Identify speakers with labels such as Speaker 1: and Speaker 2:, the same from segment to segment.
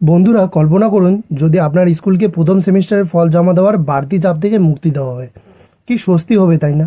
Speaker 1: বন্ধুরা, কল্পনা করুন, যদি আপনার স্কুলকে প্রথম সেমিস্টারের ফল জমা দেওয়ার বাড়তি চাপ থেকে মুক্তি দেওয়া হয়। কি স্বস্তি হবে, তাই না?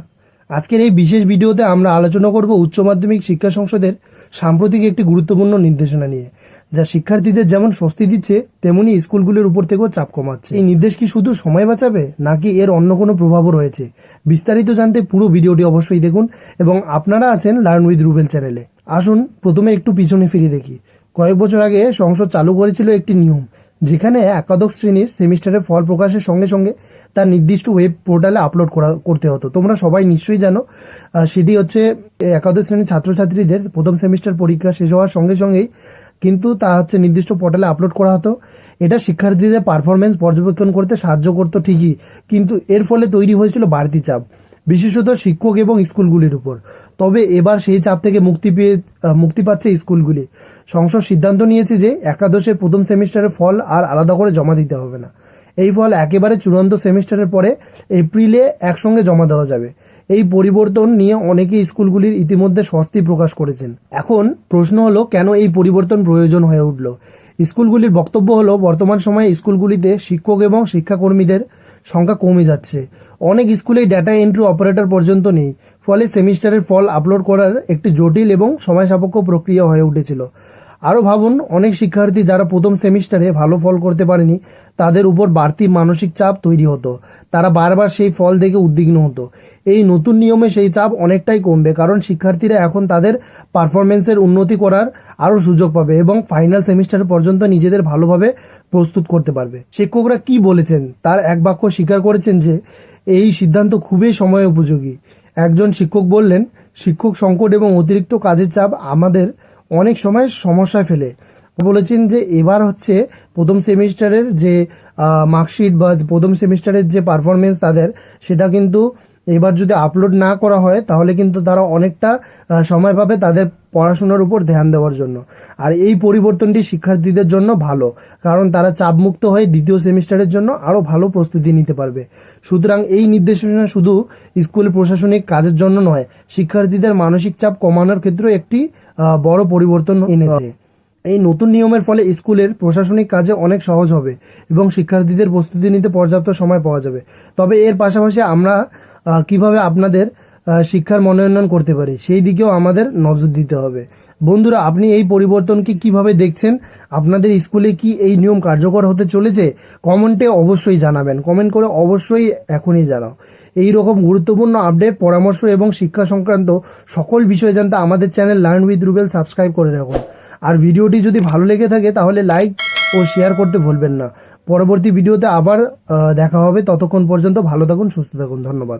Speaker 1: আজকের এই বিশেষ ভিডিওতে আমরা আলোচনা করব উচ্চ মাধ্যমিক শিক্ষা সংসদের সাম্প্রতিক একটি গুরুত্বপূর্ণ নির্দেশনা নিয়ে, যা শিক্ষার্থীদের যেমন স্বস্তি দিচ্ছে, তেমনি স্কুলগুলির উপর থেকেও চাপ কমাচ্ছে। এই নির্দেশ কি শুধু সময় বাঁচাবে, নাকি এর অন্য কোনো প্রভাবও রয়েছে? বিস্তারিত জানতে পুরো ভিডিওটি অবশ্যই দেখুন, এবং আপনারা আছেন লার্ন উইথ রুবেল চ্যানেলে। আসুন, প্রথমে একটু পিছনে ফিরে দেখি। কয়েক বছর আগে সংসদ চালু করেছিল একটি নিয়ম, যেখানে একাদশ শ্রেণির সেমিস্টারের ফল প্রকাশের সঙ্গে সঙ্গে তার নির্দিষ্ট ওয়েব পোর্টালে আপলোড করা, করতে হতো। তোমরা সবাই নিশ্চয়ই জানো সেটি হচ্ছে একাদশ শ্রেণির ছাত্রছাত্রীদের প্রথম সেমিস্টার পরীক্ষা শেষ হওয়ার সঙ্গে সঙ্গেই কিন্তু তা হচ্ছে নির্দিষ্ট পোর্টালে আপলোড করা হতো। এটা শিক্ষার্থীদের পারফরমেন্স পর্যবেক্ষণ করতে সাহায্য করতো ঠিকই, কিন্তু এর ফলে তৈরি হয়েছিল বাড়তি চাপ, বিশেষত শিক্ষক এবং স্কুলগুলির উপর। তবে এবার সেই চাপ থেকে মুক্তি পেয়ে মুক্তি পাচ্ছে স্কুলগুলি। সংসদ সিদ্ধান্ত নিয়েছে যে একাদশের প্রথম সেমিস্টারের ফল আর আলাদা করে জমা দিতে হবে না। এই ফল একেবারে চূড়ান্ত সেমিস্টারের পরে এপ্রিলে একসঙ্গে জমা দেওয়া যাবে। এই পরিবর্তন নিয়ে অনেকে স্কুলগুলির ইতিমধ্যে স্বস্তি প্রকাশ করেছেন। এখন প্রশ্ন হলো, কেন এই পরিবর্তন প্রয়োজন হয়ে উঠল? স্কুলগুলির বক্তব্য হলো, বর্তমান সময়ে স্কুলগুলিতে শিক্ষক এবং শিক্ষাকর্মীদের সংখ্যা কমে যাচ্ছে। অনেক স্কুলেই ডাটা এন্ট্রি অপারেটর পর্যন্ত নেই। ফলে সেমিস্টারের ফল আপলোড করার একটি জটিল এবং সময় সাপেক্ষ প্রক্রিয়া হয়ে উঠেছিল। আরও ভাবুন, অনেক শিক্ষার্থী যারা প্রথম সেমিস্টারে ভালো ফল করতে পারেনি, তাদের উপর বাড়তি মানসিক চাপ তৈরি হতো। তারা বারবার সেই ফল দেখে উদ্বিগ্ন হতো। এই নতুন নিয়মে সেই চাপ অনেকটাই কমবে, কারণ শিক্ষার্থীরা এখন তাদের পারফরমেন্সের উন্নতি করার আরও সুযোগ পাবে এবং ফাইনাল সেমিস্টার পর্যন্ত নিজেদের ভালোভাবে প্রস্তুত করতে পারবে। শিক্ষকরা কি বলেছেন, তার এক বাক্য স্বীকার করেছেন যে, এই সিদ্ধান্ত খুবই সময় উপযোগী একজন শিক্ষক বললেন, শিক্ষক সংকট এবং অতিরিক্ত কাজের চাপ আমাদের অনেক সময় সমস্যায় ফেলে। বলেছেন যে এবার হচ্ছে প্রথম সেমিস্টারের যে মার্কশিট বা প্রথম সেমিস্টারের যে পারফরমেন্স তাদের, সেটা কিন্তু এবার যদি আপলোড না করা হয়, তাহলে কিন্তু তারা অনেকটা সময় পাবে তাদের পড়াশোনার উপর ধ্যান দেওয়ার জন্য। আর এই পরিবর্তনটি শিক্ষার্থীদের জন্য ভালো, কারণ তারা চাপমুক্ত হয়ে দ্বিতীয় সেমিস্টারের জন্য আরও ভালো প্রস্তুতি নিতে পারবে। সুতরাং এই নির্দেশনা শুধু স্কুল প্রশাসনিক কাজের জন্য নয়, শিক্ষার্থীদের মানসিক চাপ কমানোর ক্ষেত্রেও একটি বড় পরিবর্তন এনেছে। এই নতুন নিয়মের ফলে স্কুলের প্রশাসনিক কাজে অনেক সহজ হবে এবং শিক্ষার্থীদের প্রস্তুতি নিতে পর্যাপ্ত সময় পাওয়া যাবে। তবে এর পাশাপাশি আমরা কীভাবে আপনাদের শিক্ষার মনোনয়ন করতে পারি, সেই দিকেও আমাদের নজর দিতে হবে। বন্ধুরা, আপনি এই পরিবর্তনকে কীভাবে দেখছেন? আপনাদের স্কুলে কি এই নিয়ম কার্যকর হতে চলেছে? কমেন্টে অবশ্যই জানাবেন। কমেন্ট করে অবশ্যই এখনই জানাও। এই রকম গুরুত্বপূর্ণ আপডেট, পরামর্শ এবং শিক্ষা সংক্রান্ত সকল বিষয় জানতে আমাদের channel learn with Rubel subscribe করে রাখুন। আর ভিডিওটি যদি ভালো লেগে থাকে, তাহলে লাইক ও শেয়ার করতে ভুলবেন না। পরবর্তী ভিডিওতে আবার দেখা হবে। ততক্ষণ পর্যন্ত ভালো থাকুন সুস্থ থাকুন। ধন্যবাদ।